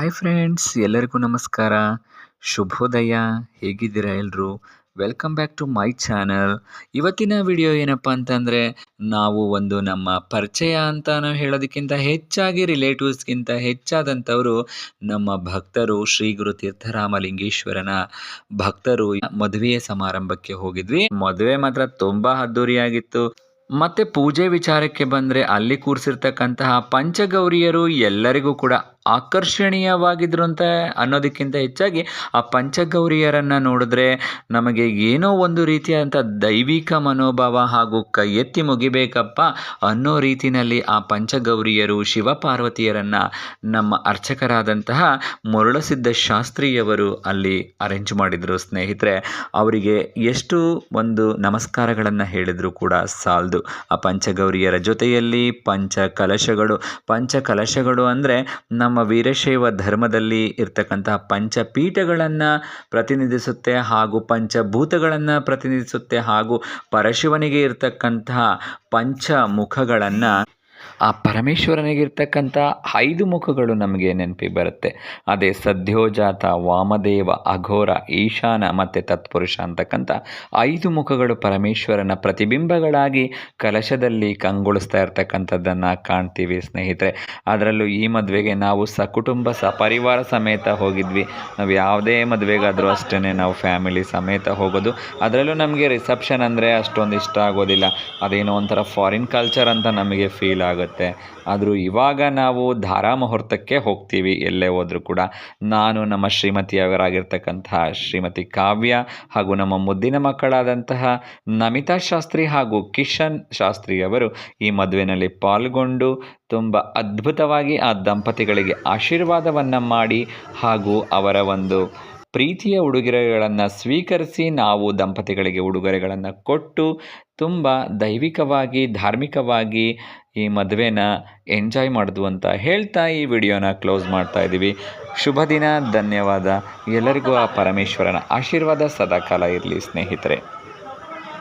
Hi friends ಎಲ್ಲರಿಗೂ ನಮಸ್ಕಾರ. ಶುಭೋದಯ. ಹೇಗಿದ್ದೀರಾ ಎಲ್ಲರೂ welcome back to my channel ಇವತ್ತಿನ ವಿಡಿಯೋ ಏನಪ್ಪ ಅಂತಂದರೆ, ನಾವು ಒಂದು ನಮ್ಮ ಪರಿಚಯ ಅಂತ ನಾವು ಹೇಳೋದಕ್ಕಿಂತ ಹೆಚ್ಚಾಗಿ ರಿಲೇಟಿವ್ಸ್ಗಿಂತ ಹೆಚ್ಚಾದಂಥವರು ನಮ್ಮ ಭಕ್ತರು ಶ್ರೀ ಗುರು ತೀರ್ಥರಾಮಲಿಂಗೇಶ್ವರನ ಭಕ್ತರು ಮದುವೆಯ ಸಮಾರಂಭಕ್ಕೆ ಹೋಗಿದ್ವಿ. ಮದುವೆ ಮಾತ್ರ ತುಂಬ ಅದ್ದೂರಿಯಾಗಿತ್ತು. ಮತ್ತೆ ಪೂಜೆ ವಿಚಾರಕ್ಕೆ ಬಂದರೆ ಅಲ್ಲಿ ಕೂರಿಸಿರ್ತಕ್ಕಂತಹ ಪಂಚಗೌರಿಯರು ಎಲ್ಲರಿಗೂ ಕೂಡ ಆಕರ್ಷಣೀಯವಾಗಿದ್ರು ಅಂತ ಅನ್ನೋದಕ್ಕಿಂತ ಹೆಚ್ಚಾಗಿ ಆ ಪಂಚಗೌರಿಯರನ್ನು ನೋಡಿದ್ರೆ ನಮಗೆ ಏನೋ ಒಂದು ರೀತಿಯಾದಂಥ ದೈವಿಕ ಮನೋಭಾವ ಹಾಗೂ ಕೈ ಎತ್ತಿ ಮುಗಿಬೇಕಪ್ಪ ಅನ್ನೋ ರೀತಿಯಲ್ಲಿ ಆ ಪಂಚಗೌರಿಯರು ಶಿವಪಾರ್ವತಿಯರನ್ನು ನಮ್ಮ ಅರ್ಚಕರಾದಂತಹ ಮುರುಳಸಿದ್ಧ ಶಾಸ್ತ್ರಿಯವರು ಅಲ್ಲಿ ಅರೇಂಜ್ ಮಾಡಿದರು. ಸ್ನೇಹಿತರೆ, ಅವರಿಗೆ ಎಷ್ಟು ಒಂದು ನಮಸ್ಕಾರಗಳನ್ನು ಹೇಳಿದರೂ ಕೂಡ ಸಾಲದು. ಆ ಪಂಚಗೌರಿಯರ ಜೊತೆಯಲ್ಲಿ ಪಂಚ ಕಲಶಗಳು ಪಂಚ ಕಲಶಗಳು ಅಂದರೆ ನಮ್ಮ ವೀರಶೈವ ಧರ್ಮದಲ್ಲಿ ಇರ್ತಕ್ಕಂತಹ ಪಂಚಪೀಠಗಳನ್ನು ಪ್ರತಿನಿಧಿಸುತ್ತೆ ಹಾಗೂ ಪಂಚಭೂತಗಳನ್ನು ಪ್ರತಿನಿಧಿಸುತ್ತೆ ಹಾಗೂ ಪರಶಿವನಿಗೆ ಇರ್ತಕ್ಕಂತಹ ಪಂಚ ಮುಖಗಳನ್ನು ಆ ಪರಮೇಶ್ವರನಿಗಿರ್ತಕ್ಕಂಥ ಐದು ಮುಖಗಳು ನಮಗೆ ನೆನಪಿಗೆ ಬರುತ್ತೆ. ಅದೇ ಸದ್ಯೋಜಾತ, ವಾಮದೇವ, ಅಘೋರ, ಈಶಾನ ಮತ್ತು ತತ್ಪುರುಷ ಅಂತಕ್ಕಂಥ ಐದು ಮುಖಗಳು ಪರಮೇಶ್ವರನ ಪ್ರತಿಬಿಂಬಗಳಾಗಿ ಕಲಶದಲ್ಲಿ ಕಂಗೊಳಿಸ್ತಾ ಇರ್ತಕ್ಕಂಥದ್ದನ್ನು ಕಾಣ್ತೀವಿ ಸ್ನೇಹಿತರೆ. ಅದರಲ್ಲೂ ಈ ಮದುವೆಗೆ ನಾವು ಸಕುಟುಂಬ ಪರಿವಾರ ಸಮೇತ ಹೋಗಿದ್ವಿ. ನಾವು ಯಾವುದೇ ಮದುವೆಗಾದರೂ ಅಷ್ಟೇ ನಾವು ಫ್ಯಾಮಿಲಿ ಸಮೇತ ಹೋಗೋದು. ಅದರಲ್ಲೂ ನಮಗೆ ರಿಸೆಪ್ಷನ್ ಅಂದರೆ ಅಷ್ಟೊಂದು ಇಷ್ಟ ಆಗೋದಿಲ್ಲ. ಅದೇನೋ ಒಂಥರ ಫಾರಿನ್ ಕಲ್ಚರ್ ಅಂತ ನಮಗೆ ಫೀಲ್ ಆಗುತ್ತೆ. ಆದರೂ ಇವಾಗ ನಾವು ಧಾರಾ ಮುಹೂರ್ತಕ್ಕೆ ಹೋಗ್ತೀವಿ, ಎಲ್ಲೇ ಹೋದರೂ ಕೂಡ. ನಾನು ನಮ್ಮ ಶ್ರೀಮತಿಯವರಾಗಿರ್ತಕ್ಕಂತಹ ಶ್ರೀಮತಿ ಕಾವ್ಯ ಹಾಗೂ ನಮ್ಮ ಮುದ್ದಿನ ಮಕ್ಕಳಾದಂತಹ ನಮಿತಾ ಶಾಸ್ತ್ರಿ ಹಾಗೂ ಕಿಶನ್ ಶಾಸ್ತ್ರಿಯವರು ಈ ಮದುವೆಯಲ್ಲಿ ಪಾಲ್ಗೊಂಡು ತುಂಬ ಅದ್ಭುತವಾಗಿ ಆ ದಂಪತಿಗಳಿಗೆ ಆಶೀರ್ವಾದವನ್ನು ಮಾಡಿ ಹಾಗೂ ಅವರ ಒಂದು ಪ್ರೀತಿಯ ಉಡುಗೊರೆಗಳನ್ನು ಸ್ವೀಕರಿಸಿ ನಾವು ದಂಪತಿಗಳಿಗೆ ಉಡುಗೊರೆಗಳನ್ನು ಕೊಟ್ಟು ತುಂಬ ದೈವಿಕವಾಗಿ, ಧಾರ್ಮಿಕವಾಗಿ ಈ ಮದುವೆನ ಎಂಜಾಯ್ ಮಾಡಿದ್ವು ಅಂತ ಹೇಳ್ತಾ ಈ ವಿಡಿಯೋನ ಕ್ಲೋಸ್ ಮಾಡ್ತಾ ಇದ್ದೀವಿ ಶುಭ ದಿನ, ಧನ್ಯವಾದ. ಎಲ್ಲರಿಗೂ ಆ ಪರಮೇಶ್ವರನ ಆಶೀರ್ವಾದ ಸದಾಕಾಲ ಇರಲಿ ಸ್ನೇಹಿತರೆ.